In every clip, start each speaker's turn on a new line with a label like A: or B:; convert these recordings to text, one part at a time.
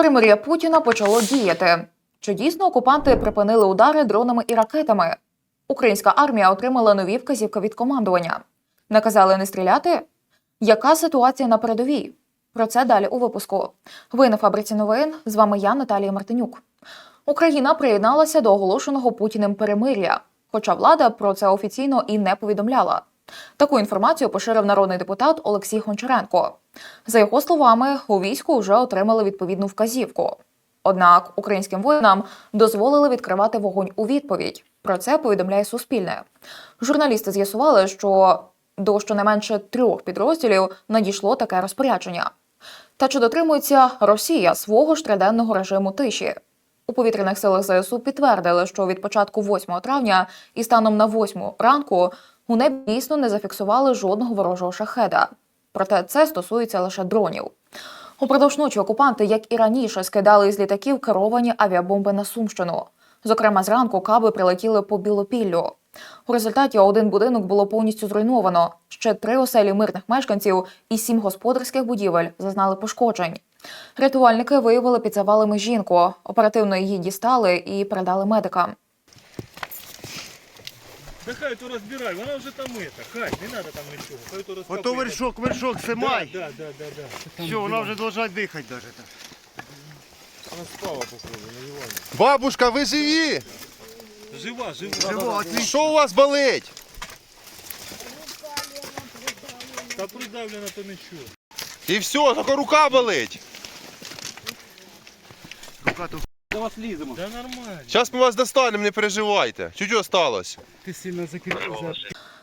A: Перемир'я Путіна почало діяти. Чи дійсно окупанти припинили удари дронами і ракетами? Українська армія отримала нові вказівки від командування. Наказали не стріляти? Яка ситуація на передовій? Про це далі у випуску. Ви на фабриці новин. З вами я, Наталія Мартинюк. Україна приєдналася до оголошеного Путіним перемир'я, хоча влада про це офіційно і не повідомляла. Таку інформацію поширив народний депутат Олексій Гончаренко. За його словами, у війську вже отримали відповідну вказівку. Однак українським воїнам дозволили відкривати вогонь у відповідь. Про це повідомляє Суспільне. Журналісти з'ясували, що до щонайменше трьох підрозділів надійшло таке розпорядження. Та чи дотримується Росія свого ж триденного режиму тиші? У повітряних силах ЗСУ підтвердили, що від початку 8 травня і станом на 8 ранку у небі дійсно не зафіксували жодного ворожого шахеда. Проте це стосується лише дронів. Упродовж ночі окупанти, як і раніше, скидали із літаків керовані авіабомби на Сумщину. Зокрема, зранку каби прилетіли по Білопіллю. У результаті один будинок було повністю зруйновано. Ще три оселі мирних мешканців і сім господарських будівель зазнали пошкоджень. Рятувальники виявили під завалами жінку. Оперативно її дістали і передали медикам.
B: Да хай то розбирай, вона вже там это, хай, не треба там нічого, хай то розкопує.
C: Ото вершок, вершок
B: Да,
C: снимай.
B: да, да, да, да.
C: Все, вона вже должна дихати даже так.
B: Вона спала, походу, на дивані.
D: Бабушка, ви живі?
B: Жива, жива.
C: Живо, отлично.
D: Що у вас болить?
B: Та придавлена то нічого.
D: І все, тільки рука болить.
C: Рука тут.
B: Да нормально.
D: Зараз ми вас достанемо, не переживайте. Чуть осталось.
C: Ти сильно закріпився.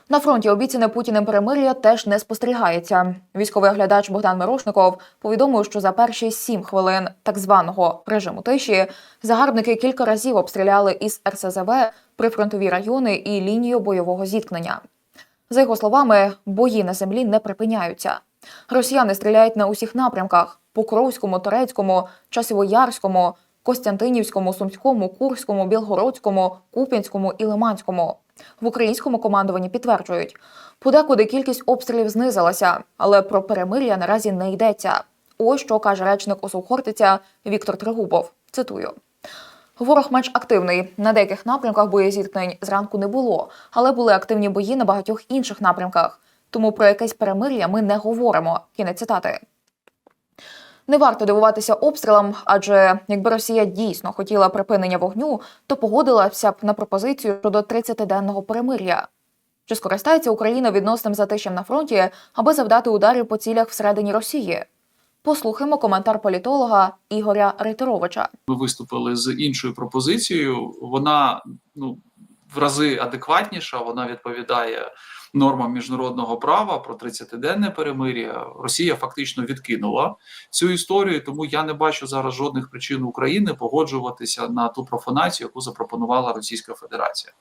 A: На фронті обіцяне Путіним перемир'я теж не спостерігається. Військовий оглядач Богдан Мирошников повідомив, що за перші сім хвилин так званого режиму тиші загарбники кілька разів обстріляли із РСЗВ прифронтові райони і лінію бойового зіткнення. За його словами, бої на землі не припиняються. Росіяни стріляють на усіх напрямках: Покровському, Торецькому, Часівоярському, Костянтинівському, Сумському, Курському, Білгородському, Куп'янському і Лиманському. В українському командуванні підтверджують, подекуди кількість обстрілів знизилася, але про перемир'я наразі не йдеться. Ось що каже речник ОСУ Хортиця Віктор Тригубов. Цитую. Ворог менш активний. На деяких напрямках боєзіткнень зранку не було, але були активні бої на багатьох інших напрямках. Тому про якесь перемир'я ми не говоримо. Кінець цитати. Не варто дивуватися обстрілам, адже якби Росія дійсно хотіла припинення вогню, то погодилася б на пропозицію щодо 30-денного перемир'я. Чи скористається Україна відносним затишем на фронті, аби завдати ударів по цілях всередині Росії? Послухаємо коментар політолога Ігоря Рейтеровича.
E: ми виступили з іншою пропозицією. Вона ну в рази адекватніша. Вона відповідає нормам міжнародного права про 30-денне перемир'я. Росія фактично відкинула цю історію, тому я не бачу зараз жодних причин України погоджуватися на ту профанацію, яку запропонувала Російська Федерація.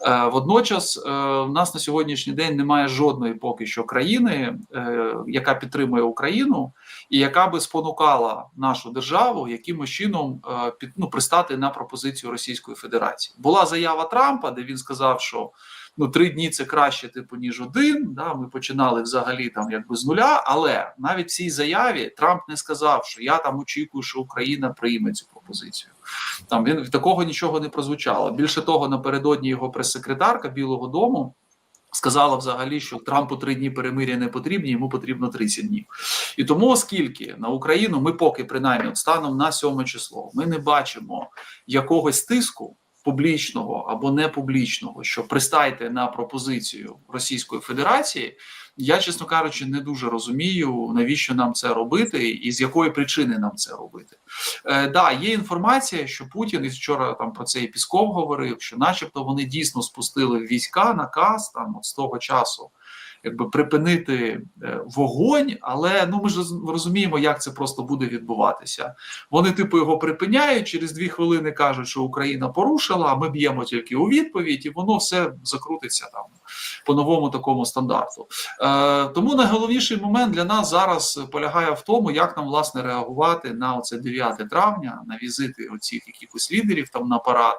E: Е, водночас, е, в нас на сьогоднішній день немає жодної поки що країни, е, яка підтримує Україну і яка би спонукала нашу державу якимось чином е, під ну пристати на пропозицію Російської Федерації. Була заява Трампа, де він сказав, що ну три дні це краще, типу, ніж один. Да, ми починали взагалі там якби з нуля. Але навіть в цій заяві Трамп не сказав, що я там очікую, що Україна прийме цю пропозицію. Там він такого нічого не прозвучало. Більше того, напередодні його прес-секретарка Білого Дому. Сказала взагалі, що Трампу три дні перемир'я не потрібні, йому потрібно 30 днів. І тому, оскільки на Україну ми поки принаймні станом на 7 число, ми не бачимо якогось тиску публічного або не публічного, що пристайте на пропозицію Російської Федерації. Я, чесно кажучи, не дуже розумію, навіщо нам це робити, і з якої причини нам це робити. Е, да, є інформація, що Путін і вчора там про це і Пісков говорив, що, начебто, вони дійсно спустили війська наказ там от з того часу, якби припинити е, вогонь, але ну ми ж розуміємо, як це просто буде відбуватися. Вони, типу, його припиняють. Через дві хвилини кажуть, що Україна порушила, а ми б'ємо тільки у відповідь, і воно все закрутиться там по новому такому стандарту. Е, тому найголовніший момент для нас зараз полягає в тому, як нам власне реагувати на оце 9 травня, на візити оцих якихось лідерів там на парад,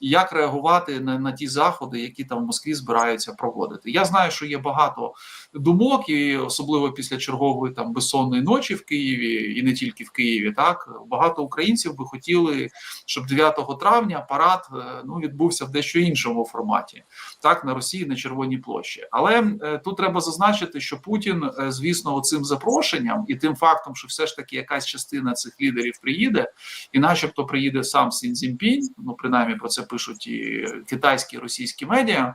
E: і як реагувати на, на ті заходи, які там в Москві збираються проводити. Я знаю, що є багато думок, і особливо після чергової там безсонної ночі в Києві, і не тільки в Києві. Так багато українців би хотіли, щоб 9 травня парад е, ну відбувся в дещо іншому форматі, так на Росії на Червоній площі. Але е, тут треба зазначити, що Путін, е, звісно, цим запрошенням і тим фактом, що все ж таки якась частина цих лідерів приїде, і, начебто, приїде сам Сін Цзіньпінь, ну принаймні про це пишуть і китайські і російські медіа.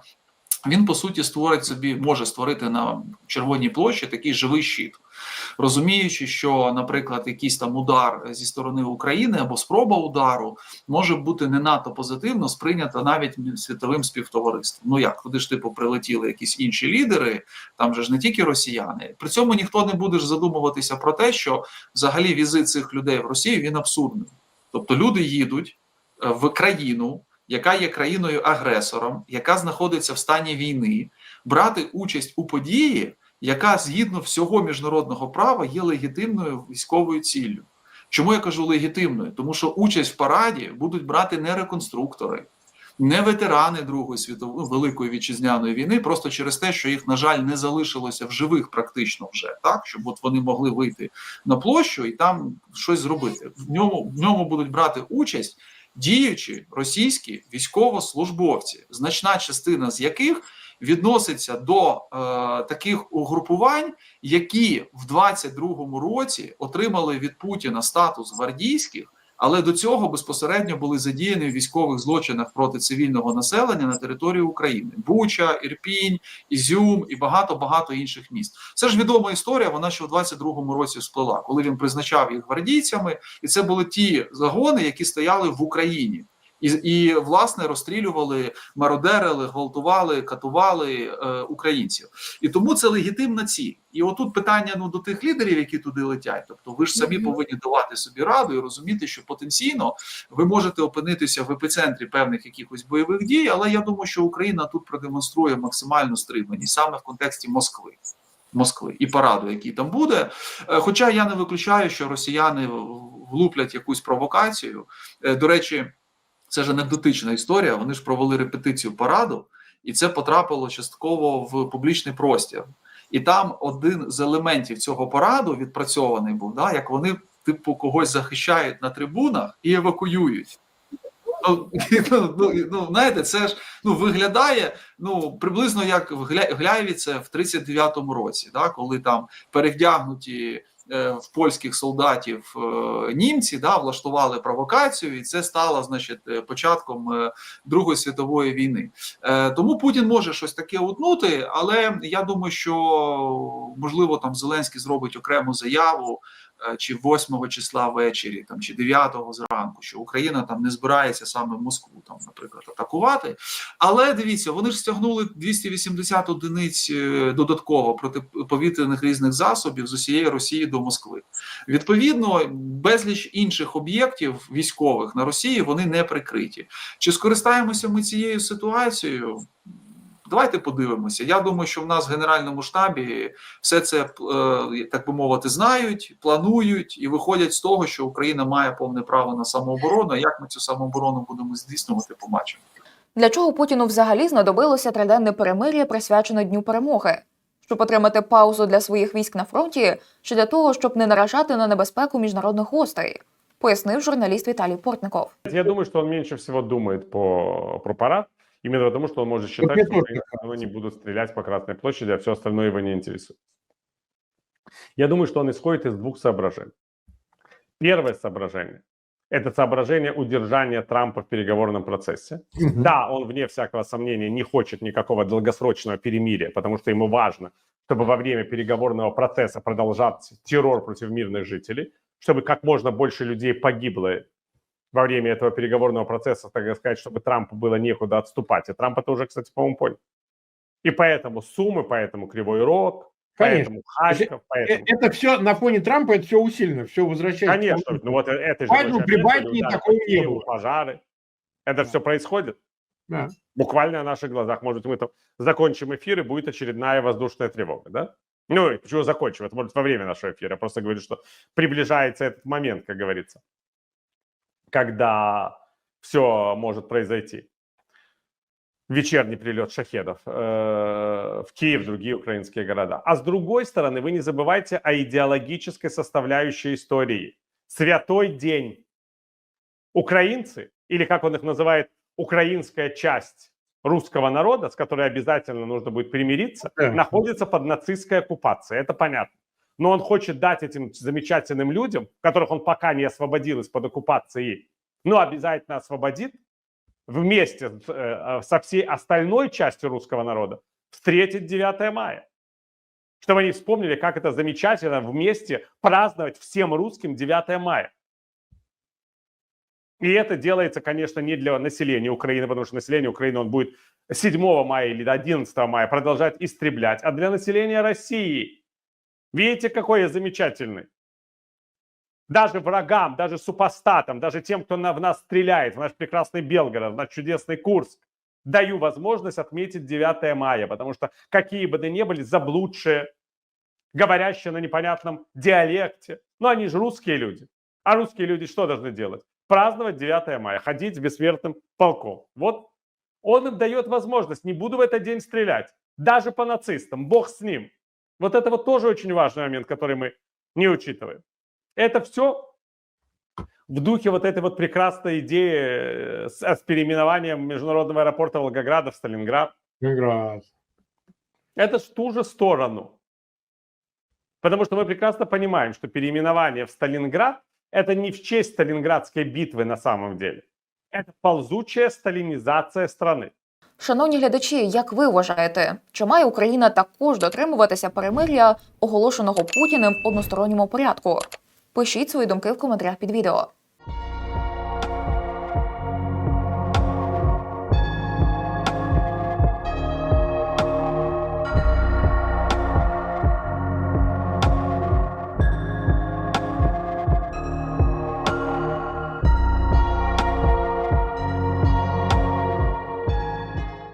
E: Він по суті створить собі, може створити на червоній площі такий живий щит, розуміючи, що, наприклад, якийсь там удар зі сторони України або спроба удару може бути не надто позитивно сприйнята навіть світовим співтовариством. Ну як куди ж типу прилетіли якісь інші лідери, там же ж не тільки росіяни. При цьому ніхто не буде задумуватися про те, що взагалі візит цих людей в Росію він абсурдний. Тобто люди їдуть е, в країну, яка є країною агресором, яка знаходиться в стані війни, брати участь у події, яка згідно всього міжнародного права є легітимною військовою ціллю. Чому я кажу легітимною? Тому що участь в параді будуть брати не реконструктори, не ветерани Другої світової ну, великої вітчизняної війни, просто через те, що їх, на жаль, не залишилося в живих практично вже так, щоб от вони могли вийти на площу і там щось зробити. В ньому в ньому будуть брати участь діючі російські військовослужбовці, значна частина з яких відноситься до е, таких угрупувань, які в 22-му році отримали від Путіна статус гвардійських, але до цього безпосередньо були задіяні в військових злочинах проти цивільного населення на території України: Буча, Ірпінь, Ізюм і багато багато інших міст. Це ж відома історія. Вона ще в 22-му році сплила, коли він призначав їх гвардійцями, і це були ті загони, які стояли в Україні. І, і власне розстрілювали, мародерили, гвалтували, катували е, українців. І тому це легітимна ціль. І отут питання ну до тих лідерів, які туди летять. Тобто, ви ж самі повинні давати собі раду і розуміти, що потенційно ви можете опинитися в епіцентрі певних якихось бойових дій. Але я думаю, що Україна тут продемонструє максимальну стриманість саме в контексті Москви. Москви і параду, який там буде. Е, Хоча я не виключаю, що росіяни влуплять якусь провокацію. Е, До речі, це ж анекдотична історія. Вони ж провели репетицію параду, і це потрапило частково в публічний простір. І там один з елементів цього параду відпрацьований був, да, як вони, типу, когось захищають на трибунах і евакуюють. Ну, ну, ну, ну, знаєте, це ж ну, виглядає ну, приблизно як в Гля- Гляєві це в 39-му році, да, коли там перевдягнуті в польських солдатів е, німці да, влаштували провокацію, і це стало значить, е, початком е, Другої світової війни. Е, тому Путін може щось таке утнути, але я думаю, що можливо там Зеленський зробить окрему заяву. Е, Чи 8 числа ввечері, там чи 9 зранку, що Україна там не збирається саме Москву, там, наприклад, атакувати. Але дивіться, вони ж стягнули 280 одиниць е, додатково протиповітряних різних засобів з усієї Росії до Москви. Відповідно, безліч інших об'єктів військових на Росії вони не прикриті. Чи скористаємося ми цією ситуацією? Давайте подивимося. Я думаю, що в нас в Генеральному штабі все це, е, так би мовити, знають, планують і виходять з того, що Україна має повне право на самооборону. Як ми цю самооборону будемо здійснювати, побачимо.
A: Для чого Путіну взагалі знадобилося триденне перемир'я, присвячене Дню перемоги? Щоб отримати паузу для своїх військ на фронті, чи для того, щоб не наражати на небезпеку міжнародних гостей, пояснив журналіст Віталій Портников.
F: Я думаю, что он меньше всего думает по, про парад, именно потому, что он может считать, что равно не будут стрелять по Красной площади, а все остальное его не интересует. Я думаю, что он исходит из двух соображений. Первое соображение – это соображение удержания Трампа в переговорном процессе. Да, он, вне всякого сомнения, не хочет никакого долгосрочного перемирия, потому что ему важно, чтобы во время переговорного процесса продолжался террор против мирных жителей, чтобы как можно больше людей погибло во время этого переговорного процесса, так сказать, чтобы Трампу было некуда отступать. И Трамп это уже, кстати, по-моему, понял. И поэтому Сумы, поэтому Кривой Рог,
G: Конечно.
F: поэтому Харьков, поэтому...
G: Это все на фоне Трампа, это все усилено, все возвращается.
F: Конечно, ну вот это же...
G: Поэтому
F: очень
G: при
F: опять
G: Байдене
F: удары по
G: такого не было.
F: Пожары. Это все происходит.
G: Да.
F: Буквально на наших глазах. Может, мы там закончим эфир, и будет очередная воздушная тревога, да? Ну, почему закончим? Это может во время нашего эфира. Я просто говорю, что приближается этот момент, как говорится, когда все может произойти. Вечерний прилет шахедов э, в Киев, другие украинские города. А с другой стороны, вы не забывайте о идеологической составляющей истории. Святой день. Украинцы, или как он их называет, украинская часть русского народа, с которой обязательно нужно будет примириться,
G: Да.
F: находится под нацистской оккупацией. Это понятно. Но он хочет дать этим замечательным людям, которых он пока не освободил из-под оккупации, но обязательно освободит, вместе с, э, со всей остальной частью русского народа встретить 9 мая. Чтобы они вспомнили, как это замечательно вместе праздновать всем русским 9 мая. И это делается, конечно, не для населения Украины, потому что население Украины он будет 7 мая или 11 мая продолжать истреблять, а для населения России. Видите, какой я замечательный. Даже врагам, даже супостатам, даже тем, кто на, в нас стреляет, в наш прекрасный Белгород, в наш чудесный Курск, даю возможность отметить 9 мая, потому что какие бы то ни были заблудшие, говорящие на непонятном диалекте, но они же русские люди. А русские люди что должны делать? Праздновать 9 мая, ходить с бессмертным полком. Вот он им дает возможность, не буду в этот день стрелять, даже по нацистам, бог с ним. Вот это вот тоже очень важный момент, который мы не учитываем. Это все в духе вот этой вот прекрасной идеи э, с, с переименованием международного аэропорта Волгограда в Сталинград.
G: Раз.
F: Это в ту же сторону. Потому что мы прекрасно понимаем, что переименование в Сталинград – это не в честь Сталинградской битвы на самом деле. Это ползучая сталинизация страны.
A: Шановні глядачі, як ви вважаєте, чи має Україна також дотримуватися перемир'я, оголошеного Путіним в односторонньому порядку? Пишіть свої думки в коментарях під відео.